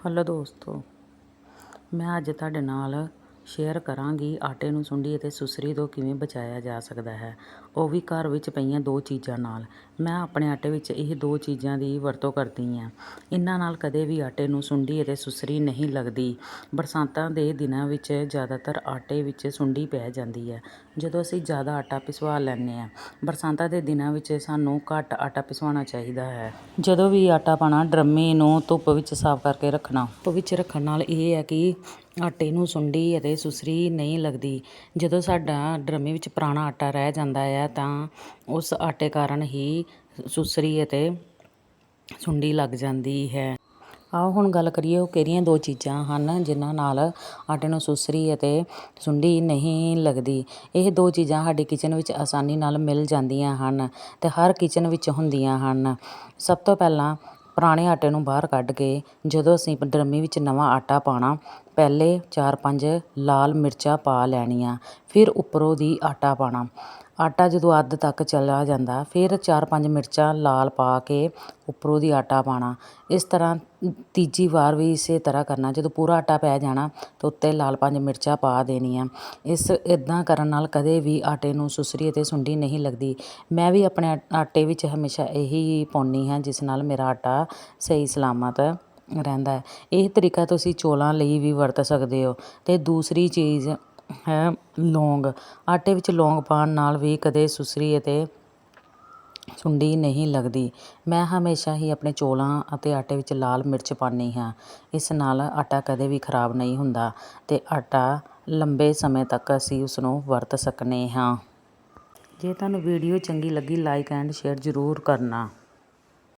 Hello ਦੋਸਤੋ ਮੈਂ ਅੱਜ ਤੁਹਾਡੇ ਨਾਲ ਸ਼ੇਅਰ ਕਰਾਂਗੀ, ਆਟੇ ਨੂੰ ਸੁੰਡੀ ਅਤੇ ਸੁਸਰੀ ਤੋਂ ਕਿਵੇਂ ਬਚਾਇਆ ਜਾ ਸਕਦਾ ਹੈ। ਉਹ ਵੀ ਘਰ ਵਿੱਚ ਪਈਆਂ ਦੋ ਚੀਜ਼ਾਂ ਨਾਲ। ਮੈਂ ਆਪਣੇ ਆਟੇ ਵਿੱਚ ਇਹ ਦੋ ਚੀਜ਼ਾਂ ਦੀ ਵਰਤੋਂ ਕਰਦੀ ਹਾਂ। ਇਹਨਾਂ ਨਾਲ ਕਦੇ ਵੀ ਆਟੇ ਨੂੰ ਸੁੰਡੀ ਅਤੇ ਸੁਸਰੀ ਨਹੀਂ ਲੱਗਦੀ। ਬਰਸਾਤਾਂ ਦੇ ਦਿਨਾਂ ਵਿੱਚ ਜ਼ਿਆਦਾਤਰ ਆਟੇ ਵਿੱਚ ਸੁੰਡੀ ਪੈ ਜਾਂਦੀ ਹੈ। ਜਦੋਂ ਅਸੀਂ ਜ਼ਿਆਦਾ ਆਟਾ ਪਿਸਵਾ ਲੈਂਦੇ ਹਾਂ, ਬਰਸਾਤਾਂ ਦੇ ਦਿਨਾਂ ਵਿੱਚ ਸਾਨੂੰ ਘੱਟ ਆਟਾ ਪਿਸਵਾਉਣਾ ਚਾਹੀਦਾ ਹੈ। ਜਦੋਂ ਵੀ ਆਟਾ ਪਾਣਾ, ਡਰਮੇ ਨੂੰ ਧੁੱਪ ਵਿੱਚ ਸਾਫ਼ ਕਰਕੇ ਰੱਖਣਾ। ਧੁੱਪ ਵਿੱਚ ਰੱਖਣ ਨਾਲ ਇਹ ਹੈ ਕਿ ਆਟੇ ਨੂੰ ਸੁੰਡੀ ਅਤੇ ਸੁਸਰੀ ਨਹੀਂ ਲੱਗਦੀ। ਜਦੋਂ ਸਾਡਾ ਡਰਮੇ ਵਿੱਚ ਪੁਰਾਣਾ ਆਟਾ ਰਹਿ ਜਾਂਦਾ ਹੈ, ਤਾਂ ਉਸ ਆਟੇ ਕਾਰਨ ਹੀ ਸੁਸਰੀ ਅਤੇ ਸੁੰਡੀ ਲੱਗ ਜਾਂਦੀ ਹੈ। ਆਓ ਹੁਣ ਗੱਲ ਕਰੀਏ ਉਹ ਕਿਹੜੀਆਂ ਦੋ ਚੀਜ਼ਾਂ ਹਨ ਜਿਨ੍ਹਾਂ ਨਾਲ ਆਟੇ ਨੂੰ ਸੁਸਰੀ ਅਤੇ ਸੁੰਡੀ ਨਹੀਂ ਲੱਗਦੀ। ਇਹ ਦੋ ਚੀਜ਼ਾਂ ਸਾਡੀ ਕਿਚਨ ਵਿੱਚ ਆਸਾਨੀ ਨਾਲ ਮਿਲ ਜਾਂਦੀਆਂ ਹਨ ਤੇ ਹਰ ਕਿਚਨ ਵਿੱਚ ਹੁੰਦੀਆਂ ਹਨ। ਸਭ ਤੋਂ ਪਹਿਲਾਂ ਪੁਰਾਣੇ ਆਟੇ ਨੂੰ ਬਾਹਰ ਕੱਢ ਕੇ ਜਦੋਂ ਅਸੀਂ ਡਰਮੀ ਵਿੱਚ ਨਵਾਂ ਆਟਾ ਪਾਉਣਾ, ਪਹਿਲੇ 4-5 ਲਾਲ ਮਿਰਚਾਂ ਪਾ ਲੈਣੀਆਂ, ਫਿਰ ਉੱਪਰੋਂ ਦੀ ਆਟਾ ਪਾਉਣਾ। ਆਟਾ ਜਦੋਂ ਅੱਧ ਤੱਕ ਚਲਾ ਜਾਂਦਾ, ਫਿਰ 4-5 ਮਿਰਚਾਂ ਲਾਲ ਪਾ ਕੇ ਉੱਪਰੋਂ ਦੀ ਆਟਾ ਪਾਉਣਾ। ਇਸ ਤਰ੍ਹਾਂ ਤੀਜੀ ਵਾਰ ਵੀ ਇਸੇ ਤਰ੍ਹਾਂ ਕਰਨਾ। ਜਦੋਂ ਪੂਰਾ ਆਟਾ ਪੈ ਜਾਣਾ, ਤਾਂ ਉੱਤੇ ਲਾਲ ਪੰਜ ਮਿਰਚਾਂ ਪਾ ਦੇਣੀਆਂ। ਇਸ ਇਦਾਂ ਕਰਨ ਨਾਲ ਕਦੇ ਵੀ ਆਟੇ ਨੂੰ ਸੁਸਰੀ ਅਤੇ ਸੁੰਡੀ ਨਹੀਂ ਲੱਗਦੀ। ਮੈਂ ਵੀ ਆਪਣੇ ਆਟੇ ਵਿੱਚ ਹਮੇਸ਼ਾ ਇਹੀ ਪਾਉਂਦੀ ਹਾਂ, ਜਿਸ ਨਾਲ ਮੇਰਾ ਆਟਾ ਸਹੀ ਸਲਾਮਤ ਰਹਿੰਦਾ ਹੈ। ਇਹ ਤਰੀਕਾ ਤੁਸੀਂ ਚੌਲਾਂ ਲਈ ਵੀ ਵਰਤ ਸਕਦੇ ਹੋ। ਤੇ ਦੂਸਰੀ ਚੀਜ਼ ਹੈ ਲੌਂਗ। ਆਟੇ ਵਿੱਚ ਲੌਂਗ ਪਾਉਣ ਨਾਲ ਵੀ ਕਦੇ ਸੁਸਰੀ ਅਤੇ ਸੁੰਡੀ ਨਹੀਂ ਲੱਗਦੀ। ਮੈਂ ਹਮੇਸ਼ਾ ਹੀ ਆਪਣੇ ਚੌਲਾਂ ਅਤੇ ਆਟੇ ਵਿੱਚ ਲਾਲ ਮਿਰਚ ਪਾਉਂਦੀ ਹਾਂ। ਇਸ ਨਾਲ ਆਟਾ ਕਦੇ ਵੀ ਖਰਾਬ ਨਹੀਂ ਹੁੰਦਾ ਅਤੇ ਆਟਾ ਲੰਬੇ ਸਮੇਂ ਤੱਕ ਅਸੀਂ ਉਸਨੂੰ ਵਰਤ ਸਕਦੇ ਹਾਂ। ਜੇ ਤੁਹਾਨੂੰ ਵੀਡੀਓ ਚੰਗੀ ਲੱਗੀ ਲਾਈਕ ਐਂਡ ਸ਼ੇਅਰ ਜ਼ਰੂਰ ਕਰਨਾ।